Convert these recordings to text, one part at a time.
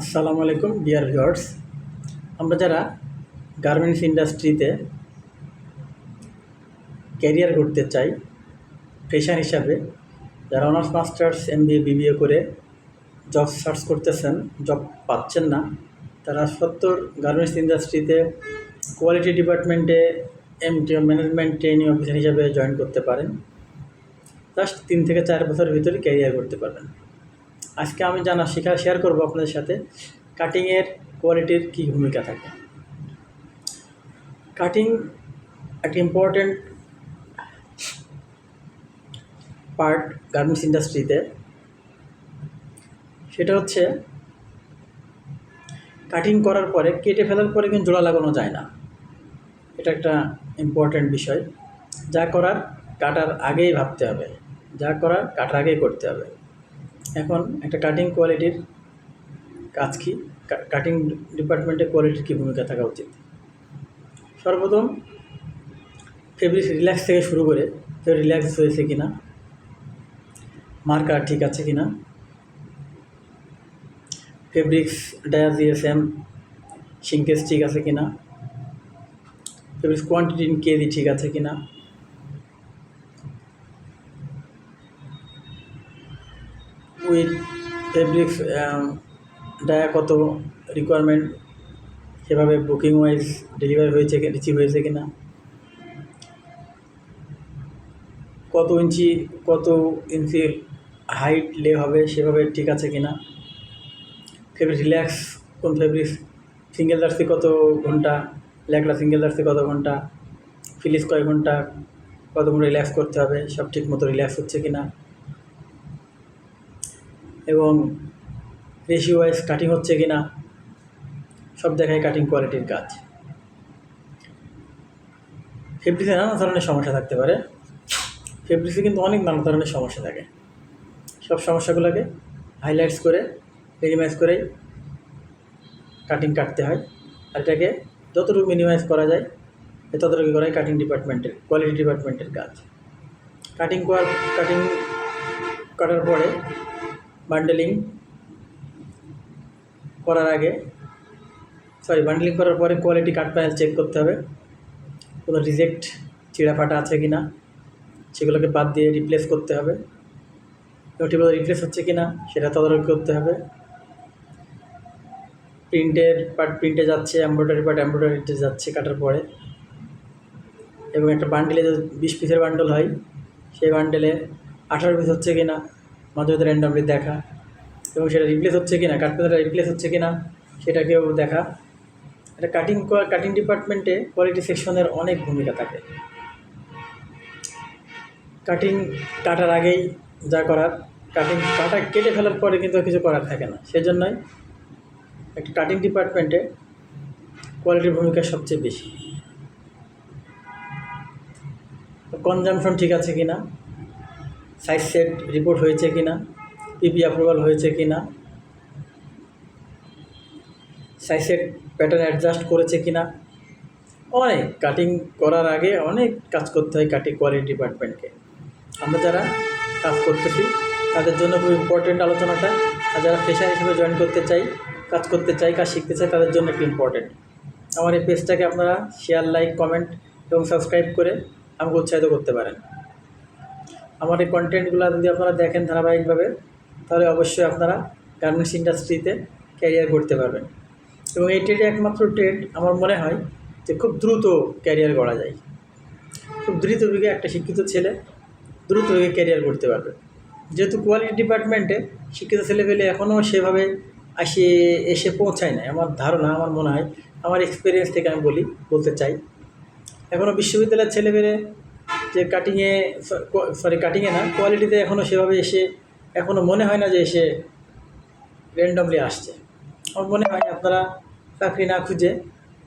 আসসালামু আলাইকুম, dear viewers. আমরা যারা গার্মেন্টস ইন্ডাস্ট্রিতে ক্যারিয়ার করতে চাই ফ্রেশার হিসাবে, যারা honours, masters M B BBA করে জব সার্চ করতেছেন, জব পাচ্ছেন না, তারা সত্তর গার্মেন্টস ইন্ডাস্ট্রিতে কোয়ালিটি ডিপার্টমেন্টে M T management training officer হিসাবে জয়েন করতে পারেন। জাস্ট তিন থেকে চার বছরের ভিতরে ক্যারিয়ার করতে পারবেন। আজকে আমি জানা শেখা শেয়ার করব আপনাদের সাথে। কাটিংয়ের কোয়ালিটির কী ভূমিকা থাকে? কাটিং একটা ইম্পর্ট্যান্ট পার্ট গার্মেন্টস ইন্ডাস্ট্রিতে সেটা হচ্ছে কাটিং করার পরে, কেটে ফেলার পরে কিন্তু জোড়া লাগানো যায় না। এটা একটা ইম্পর্ট্যান্ট বিষয়। যা করার কাটার আগেই ভাবতে হবে। যা করার কাটার আগেই করতে হবে। এখন একটা কাটিং কোয়ালিটির কাজ কি? কাটিং ডিপার্টমেন্টের কোয়ালিটির কী ভূমিকা থাকা উচিত? সর্বপ্রথম ফেব্রিক রিল্যাক্স থেকে শুরু করে রিল্যাক্স হয়েছে কি না মার্কার ঠিক আছে কি না ফেব্রিক্স ডায়া জিএসএম সিঙ্কেস ঠিক আছে কি না ফেব্রিক্স কোয়ান্টিটি কেজি ঠিক আছে কি না উইথ ফেব্রিক্স ডায়া কত রিকোয়ারমেন্ট সেভাবে বুকিং ওয়াইজ ডেলিভারি হয়েছে রিসিভ হয়েছে কি না কত ইঞ্চি কত ইঞ্চি হাইট লে হবে, সেভাবে ঠিক আছে কি না ফেব্রিক রিল্যাক্স কোন ফেব্রিক সিঙ্গেল জার্সি কত ঘণ্টা, ল্যাকড়া সিঙ্গেল জার্সি কত ঘণ্টা ফিলিস কয় ঘণ্টা কত ঘণ্টা রিল্যাক্স করতে হবে, সব ঠিক মতো রিল্যাক্স হচ্ছে কি না এবং রেশিও ওয়াইজ কাটিং হচ্ছে কি না সব দেখায় কাটিং কোয়ালিটির কাজ। ফেব্রিক্সে নানা ধরনের সমস্যা থাকতে পারে। ফেব্রিক্সে কিন্তু অনেক নানা ধরনের সমস্যা থাকে। সব সমস্যাগুলোকে হাইলাইটস করে মিনিমাইজ করেই কাটিং কাটতে হয়। আর এটাকে যতটুকু মিনিমাইজ করা যায়, ততটুকু করাই কাটিং ডিপার্টমেন্টের কোয়ালিটি ডিপার্টমেন্টের কাজ। কাটিং কাটিং কাটার পরে বান্ডেলিং করার আগে সরি বান্ডেলিং করার পরে কোয়ালিটি কাট প্যানেল চেক করতে হবে। কোনো রিজেক্ট চিড়া ফাটা আছে কি না সেগুলোকে বাদ দিয়ে রিপ্লেস করতে হবে। ঠিকমতো রিপ্লেস হচ্ছে কি না সেটা তদারকি করতে হবে। প্রিন্টের পার্ট প্রিন্টে যাচ্ছে এমব্রয়ডারি পার্ট এমব্রয়ডারিতে যাচ্ছে কাটার পরে। এবং একটা বান্ডেলে যদি বিশ পিসের বান্ডেল হয়, সেই বান্ডেলে আঠারো পিস হচ্ছে কি না মাঝে মাঝে র্যান্ডামলি দেখা। এবং সেটা রিপ্লেস হচ্ছে কি না কাঠপেদারটা রিপ্লেস হচ্ছে কি না সেটাকেও দেখা। এটা কাটিং কাটিং ডিপার্টমেন্টে কোয়ালিটি সেকশনের অনেক ভূমিকা থাকে। কাটিং কাটার আগেই যা করার কাটিং কাটা কেটে ফেলার পরে কিন্তু কিছু করার থাকে না। সেজন্যই একটা কাটিং ডিপার্টমেন্টে কোয়ালিটির ভূমিকা সবচেয়ে বেশি। কনজামশন ঠিক আছে কি না সাইজ সেট রিপোর্ট হয়েছে কি না পিপি অ্যাপ্রুভাল হয়েছে কি না সাইজ সেট প্যাটার্ন অ্যাডজাস্ট করেছে কি না অনেক কাটিং করার আগে অনেক কাজ করতে হয় কাটিং কোয়ালিটি ডিপার্টমেন্টকে আমরা যারা কাজ করতেছি, তাদের জন্য খুব ইম্পর্টেন্ট আলোচনাটা, আর যারা ফ্রেশার হিসেবে জয়েন করতে চাই, কাজ করতে চাই, কাজ শিখতে চাই, তাদের জন্য একটু ইম্পর্টেন্ট আমার এই পেজটাকে আপনারা শেয়ার লাইক কমেন্ট এবং সাবস্ক্রাইব করে আমাকে উৎসাহিত করতে পারেন। আমার এই কন্টেন্টগুলো যদি আপনারা দেখেন ধারাবাহিকভাবে, তাহলে অবশ্যই আপনারা গার্মেন্টস ইন্ডাস্ট্রিতে ক্যারিয়ার করতে পারবেন। এবং এই ট্রেডে একমাত্র ট্রেড আমার মনে হয় যে খুব দ্রুত ক্যারিয়ার করা যায়। খুব দ্রুত বেগে একটা শিক্ষিত ছেলে দ্রুত বেগে ক্যারিয়ার করতে পারবে। যেহেতু কোয়ালিটি ডিপার্টমেন্টে শিক্ষিত ছেলেপেলে এখনও সেভাবে আসে, এসে পৌঁছায় না আমার ধারণা, আমার মনে হয়, আমার এক্সপিরিয়েন্স থেকে আমি বলি, বলতে চাই। এখনও বিশ্ববিদ্যালয়ের ছেলেপেলে যে কাটিংয়ে সরি কাটিংয়ে না কোয়ালিটিতে এখনও সেভাবে এসে এখনও মনে হয় না যে এসে র্যান্ডমলি আসছে। আমার মনে হয় আপনারা চাকরি না খুঁজে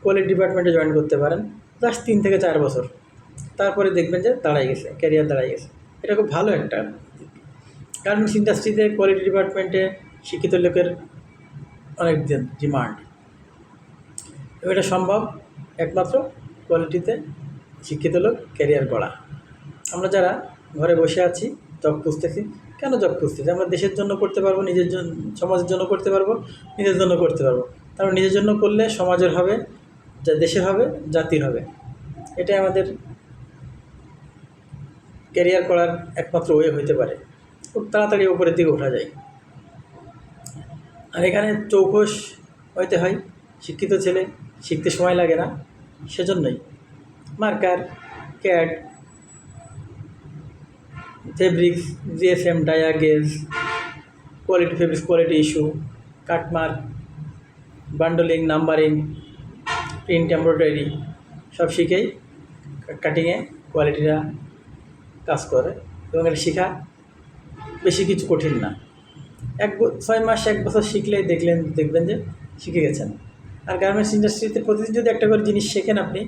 কোয়ালিটি ডিপার্টমেন্টে জয়েন করতে পারেন। জাস্ট তিন থেকে চার বছর। তারপরে দেখবেন যে দাঁড়াই গেছে ক্যারিয়ার দাঁড়াই গেছে। এটা খুব ভালো একটা গার্মেন্টস ইন্ডাস্ট্রিতে কোয়ালিটি ডিপার্টমেন্টে শিক্ষিত লোকের অনেক ডিমান্ড এটা সম্ভব একমাত্র কোয়ালিটিতে শিক্ষিত লোক ক্যারিয়ার করা আমরা যারা ঘরে বসে আছি জব খুঁজতেছি, কেন জব খুঁজতেছি? আমরা দেশের জন্য করতে পারব, নিজের জন্য সমাজের জন্য করতে পারব, নিজের জন্য করতে পারব। কারণ নিজের জন্য করলে সমাজের হবে দেশের হবে, জাতির হবে। এটাই আমাদের ক্যারিয়ার করার একমাত্র ওয়ে হইতে পারে। খুব তাড়াতাড়ি ওপরের দিকে ওঠা যায়। আর এখানে চৌকস হইতে হয়, শিক্ষিত ছেলে, শিখতে সময় লাগে না, সেজন্যই। Marker CAD fabrics GSM dia gauge quality fabrics quality issue cut mark bundling numbering print embroidery সব শিখেই কাটিংয়ে কোয়ালিটিরা কাজ করে এবং এটা শেখা বেশি কিছু কঠিন না। এক ছয় মাস, এক বছর শিখলেই দেখলেন, দেখবেন যে শিখে গেছেন। আর গার্মেন্টস ইন্ডাস্ট্রিতে প্রতিদিন যদি একটা করে জিনিস শেখেন আপনি,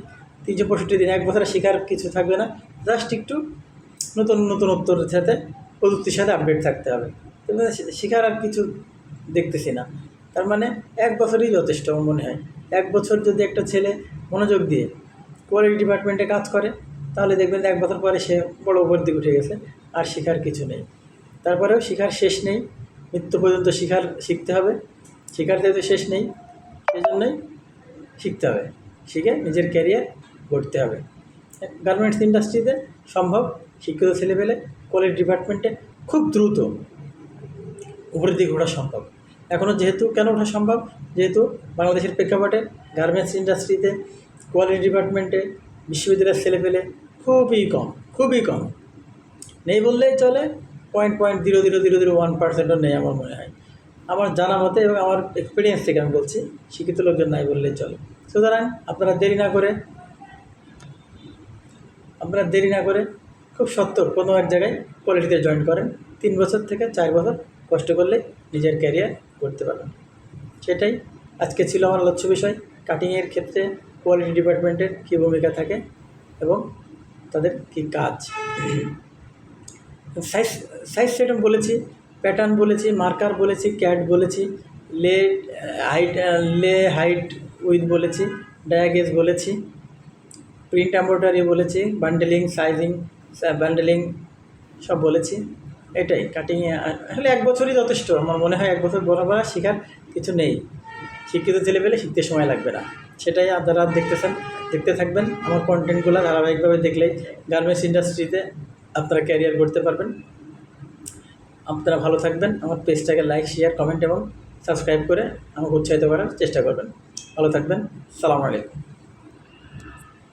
তিনশো পঁয়ষট্টি দিন এক বছরে শেখার কিছু থাকবে না জাস্ট একটু নতুন নতুনত্বর সাথে প্রযুক্তির সাথে আপডেট থাকতে হবে। কিন্তু শেখার আর কিছু দেখতেছি না। তার মানে এক বছরই যথেষ্ট আমার মনে হয়। এক বছর যদি একটা ছেলে মনোযোগ দিয়ে কোয়ালিটি ডিপার্টমেন্টে কাজ করে, তাহলে দেখবেন এক বছর পরে সে বড় উপর দিকে উঠে গেছে, আর শেখার কিছু নেই। তারপরেও শেখার শেষ নেই। মৃত্যু পর্যন্ত শিখার শিখতে হবে। শেখার যেহেতু শেষ নেই সেই জন্যই শিখতে হবে। শিখে নিজের ক্যারিয়ার গড়তে হবে। গার্মেন্টস ইন্ডাস্ট্রিতে সম্ভব, শিক্ষিত ছেলেপেলে কোয়ালিটি ডিপার্টমেন্টে খুব দ্রুত উপরের দিকে ওঠা সম্ভব। এখনও যেহেতু কেন ওঠা সম্ভব? যেহেতু বাংলাদেশের প্রেক্ষাপটে গার্মেন্টস ইন্ডাস্ট্রিতে কোয়ালিটি ডিপার্টমেন্টে বিশ্ববিদ্যালয়ের ছেলেপেলে খুবই কম খুবই কম। নেই বললেই চলে point point zero zero zero zero one পার্সেন্টও নেই আমার মনে হয়। আমার জানা মতে এবং আমার এক্সপিরিয়েন্স থেকে আমি বলছি, শিক্ষিত লোকজন নাই বললেই চলে। সুতরাং আপনারা দেরি না করে আপনারা দেরি না করে খুব সত্তর কোনো এক জায়গায় কোয়ালিটিতে জয়েন করেন। তিন বছর থেকে চার বছর কষ্ট করলে নিজের ক্যারিয়ার করতে পারবেন। সেটাই আজকে ছিল আমার লক্ষ্য বিষয়। কাটিংয়ের ক্ষেত্রে কোয়ালিটি ডিপার্টমেন্টের কী ভূমিকা থাকে এবং তাদের কী কাজ। সাইজ সাইজ সেটম বলেছি প্যাটার্ন বলেছি মার্কার বলেছি ক্যাট বলেছি, লে হাইট লে হাইট উইথ বলেছি ডায়াগেজ বলেছি। প্রিন্ট এম্ব্রয়ডারি বলেছি বান্ডেলিং সাইজিং বান্ডেলিং সব বলেছি। এটাই কাটিংয়ে আসলে এক বছরই যথেষ্ট। আমার মনে হয় এক বছর বড় বড় শেখার কিছু নেই। শিক্ষিত ছেলে পেলে শিখতে সময় লাগবে না। সেটাই আপনারা দেখতেছেন, দেখতে থাকবেন। আমার কন্টেন্টগুলো ধারাবাহিকভাবে দেখলেই গার্মেন্টস ইন্ডাস্ট্রিতে আপনারা ক্যারিয়ার করতে পারবেন। আপনারা ভালো থাকবেন। আমার পেজটাকে লাইক শেয়ার কমেন্ট এবং সাবস্ক্রাইব করে আমাকে উৎসাহিত করার চেষ্টা করবেন। ভালো থাকবেন। সালাম আলাইকুম।